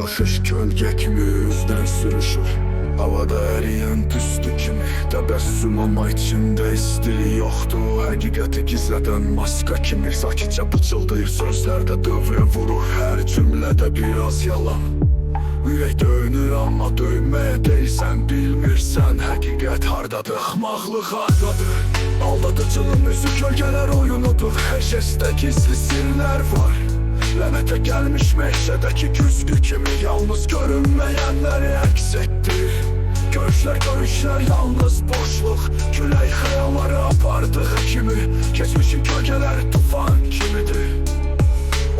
Bakış gölge kimi üzdən sürüşür. Havada əriyan tüstü kimi Təbəssüm amma içində istili yoxdur Həqiqəti gizlədən maska kimi Sakitcə pıçıldayır. Sözlərdə dövrə vurur Hər cümlədə biraz yalan. Ürək döyünür amma döyməyə deyilsən Bilmirsən həqiqət hardadır Axmaqlıq hardadır. Aldadıcılığın üzü gölgələr oyunudur. Hər jestdə gizli sirlər var Lənətə gəlmiş meşədəki güzgü kimi? Yalnız görünməyənləri əks etdir Görüşlər görüşlər yalnız boşluq Külək xəyalları apardığı kimi? Keçmişin gölgələri tufan kimidir?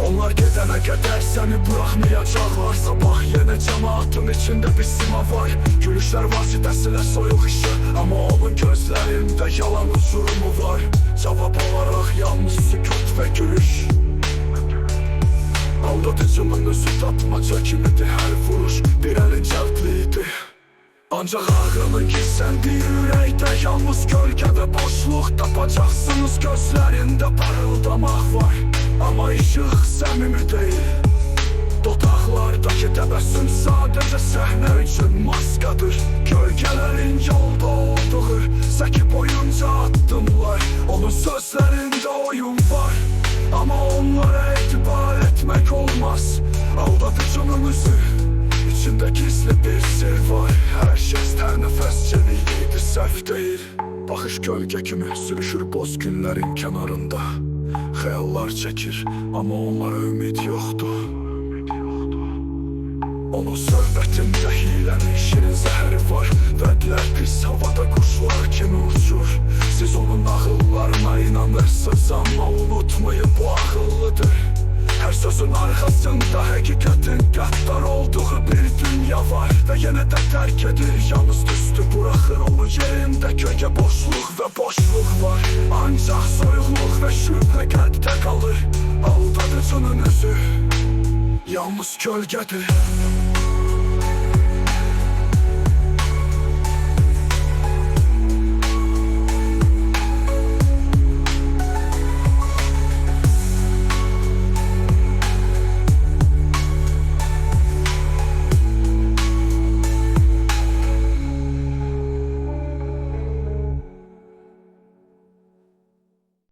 Onlar gedənə qədər səni buraxmayacaqlar Sabah yenə cəmaatın içində bir sima var. Gülüşlər vasitəsilə soyuq işi. Amma onun gözlərində yalan uzurumu var Aldatıcımın özü tapmaca kimidir hər vuruş. Bir əlin cəldliydi Ancaq ağrının gizləndiyi ürəkdə Yalnız gölgə və boşluq tapacaqsınız Gözlərində parıldamaq var Amma işıq səmimi deyil Dodaqlardakı təbəssüm sadəcə səhnə üçün maskadır. Gölgələrin yolda olduğu Səki boyunca addımlar Onun sözlərində oyun var. Amma onlara etibar etmək olmaz. Aldatıcının üzü İçində gizli bir sir var. Jest, hər nəfəs çeviklidir, səhv deyil Baxış gölgə kimi sürüşür boz günlərin kənarında Xəyallar çəkir, amma onlara ümid yoxdur. Onun söhbətində hilənin şirin zəhəri var. Vədlər pis havada quşlar kimi uçur. Siz onun ağıllarına inanırsınız amma unutmayın sözün arxasında həqiqətin qəddar olduğu bir dünya var Və yenə də tərk edir, yalnız düstü buraxır Onun yerində gölgə boşluq və boşluq var. Ancaq soyuqluq və şübhə qəlbdə qalır Aldadıcının özü Yalnız gölgədir